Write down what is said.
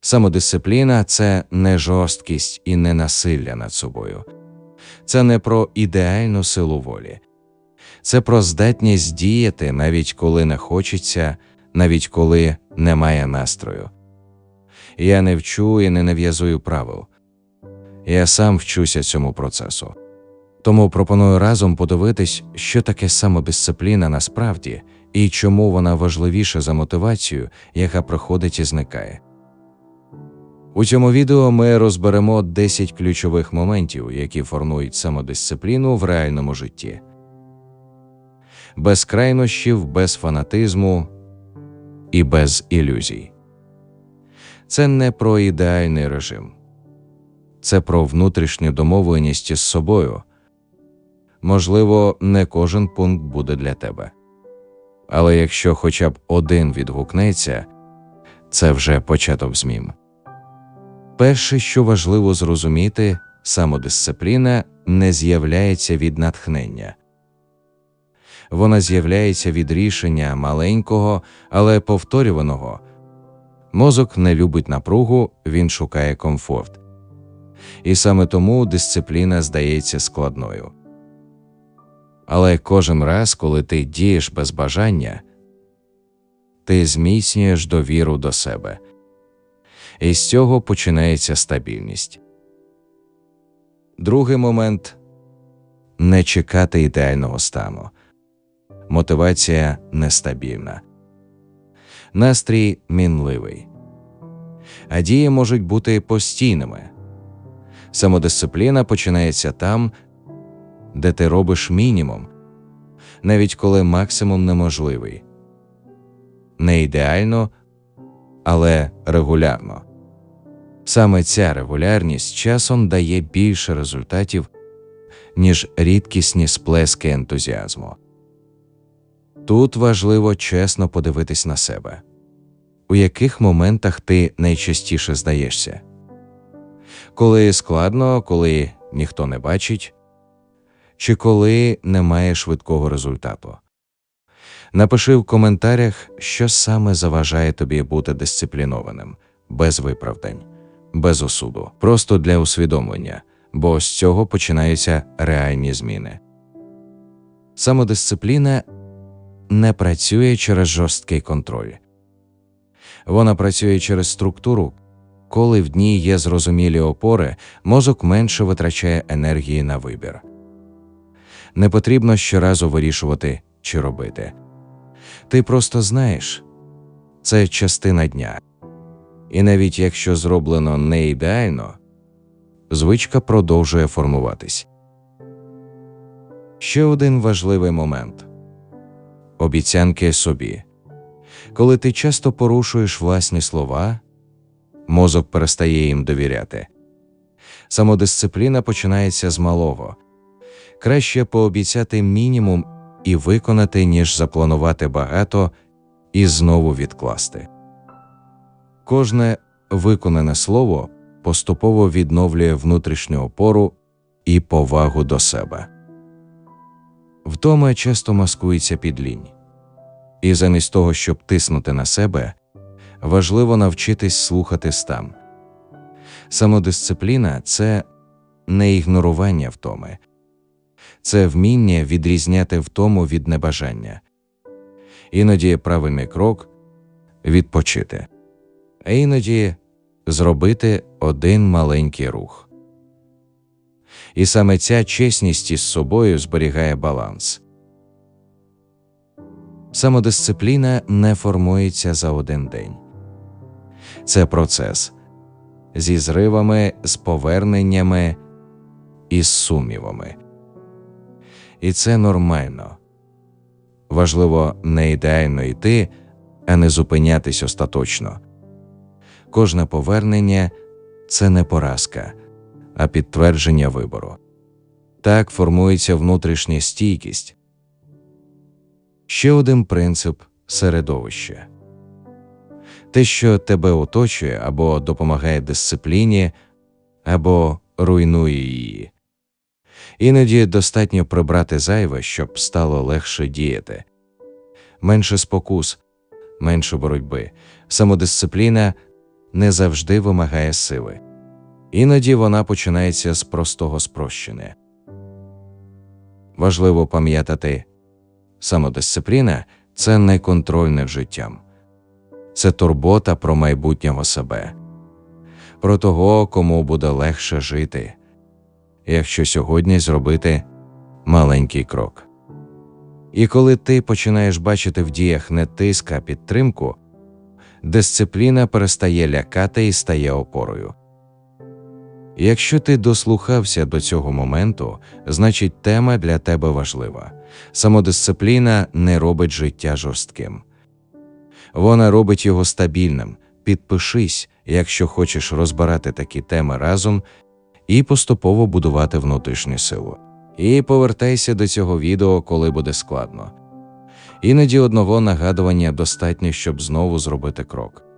Самодисципліна це не жорсткість і не насилля над собою. Це не про ідеальну силу волі. Це про здатність діяти, навіть коли не хочеться, навіть коли немає настрою. Я не вчу і не нав'язую правил. Я сам вчуся цьому процесу. Тому пропоную разом подивитись, що таке самодисципліна насправді і чому вона важливіша за мотивацію, яка приходить і зникає. У цьому відео ми розберемо 10 ключових моментів, які формують самодисципліну в реальному житті. Без крайнощів, без фанатизму і без ілюзій. Це не про ідеальний режим, це про внутрішню домовленість із собою. Можливо, не кожен пункт буде для тебе. Але якщо хоча б один відгукнеться, це вже початок змін. Перше, що важливо зрозуміти, самодисципліна не з'являється від натхнення. Вона з'являється від рішення маленького, але повторюваного. Мозок не любить напругу, він шукає комфорт. І саме тому дисципліна здається складною. Але кожен раз, коли ти дієш без бажання, ти зміцнюєш довіру до себе. І з цього починається стабільність. Другий момент не чекати ідеального стану. Мотивація нестабільна, настрій мінливий, а дії можуть бути постійними. Самодисципліна починається там, де ти робиш мінімум, навіть коли максимум неможливий. Не ідеально, але регулярно. Саме ця регулярність часом дає більше результатів, ніж рідкісні сплески ентузіазму. Тут важливо чесно подивитись на себе, у яких моментах ти найчастіше здаєшся, коли складно, коли ніхто не бачить, чи коли немає швидкого результату. Напиши в коментарях, що саме заважає тобі бути дисциплінованим, без виправдань, без осуду, просто для усвідомлення, бо з цього починаються реальні зміни. Самодисципліна не працює через жорсткий контроль. Вона працює через структуру. Коли в дні є зрозумілі опори, мозок менше витрачає енергії на вибір. Не потрібно щоразу вирішувати чи робити. Ти просто знаєш це частина дня. І навіть якщо зроблено не ідеально, звичка продовжує формуватись. Ще один важливий момент обіцянки собі. Коли ти часто порушуєш власні слова, мозок перестає їм довіряти. Самодисципліна починається з малого. Краще пообіцяти мінімум і виконати, ніж запланувати багато і знову відкласти. Кожне виконане слово поступово відновлює внутрішню опору і повагу до себе. Втома часто маскується під лінь. І замість того, щоб тиснути на себе, важливо навчитись слухати стан. Самодисципліна це не ігнорування втоми, це вміння відрізняти втому від небажання. Іноді правильний крок відпочити, а іноді зробити один маленький рух. І саме ця чесність із собою зберігає баланс. Самодисципліна не формується за один день. Це процес зі зривами, з поверненнями і з сумнівами. І це нормально. Важливо не ідеально йти, а не зупинятись остаточно. Кожне повернення це не поразка, а підтвердження вибору. Так формується внутрішня стійкість. Ще один принцип середовище. Те, що тебе оточує або допомагає дисципліні, або руйнує її. Іноді достатньо прибрати зайве, щоб стало легше діяти. Менше спокус, менше боротьби, самодисципліна не завжди вимагає сили. Іноді вона починається з простого спрощення. Важливо пам'ятати, самодисципліна це не контроль над життям, це турбота про майбутнього себе, про того, кому буде легше жити, якщо сьогодні зробити маленький крок. І коли ти починаєш бачити в діях не тиск, а підтримку, дисципліна перестає лякати і стає опорою. Якщо ти дослухався до цього моменту, значить тема для тебе важлива. Самодисципліна не робить життя жорстким. Вона робить його стабільним. Підпишись, якщо хочеш розбирати такі теми разом і поступово будувати внутрішню силу. І повертайся до цього відео, коли буде складно. Іноді одного нагадування достатньо, щоб знову зробити крок.